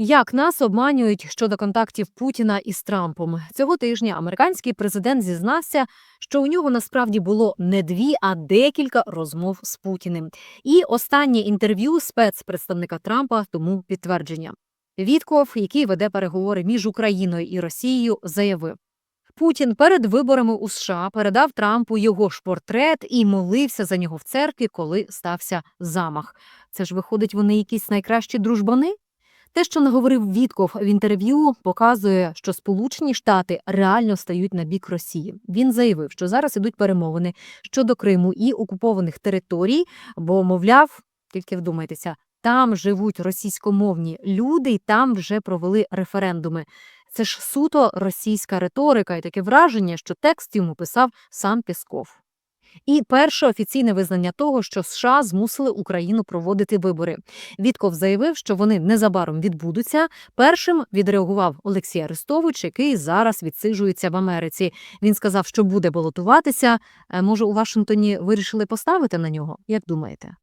Як нас обманюють щодо контактів Путіна із Трампом цього тижня? Американський президент зізнався, що у нього насправді було не дві, а декілька розмов з Путіним. І останнє інтерв'ю спецпредставника Трампа тому підтвердження. Вітков, який веде переговори між Україною і Росією, заявив. Путін перед виборами у США передав Трампу його ж портрет і молився за нього в церкві, коли стався замах. Це ж виходить, вони якісь найкращі дружбани? Те, що наговорив Вітков в інтерв'ю, показує, що Сполучені Штати реально стають на бік Росії. Він заявив, що зараз ідуть перемовини щодо Криму і окупованих територій, бо, мовляв, тільки вдумайтеся, там живуть російськомовні люди, і там вже провели референдуми. Це ж суто російська риторика, і таке враження, що текст йому писав сам Пісков. І перше офіційне визнання того, що США змусили Україну проводити вибори. Вітков заявив, що вони незабаром відбудуться. Першим відреагував Олексій Арестович, який зараз відсиджується в Америці. Він сказав, що буде балотуватися. Е, Може, у Вашингтоні вирішили поставити на нього? Як думаєте?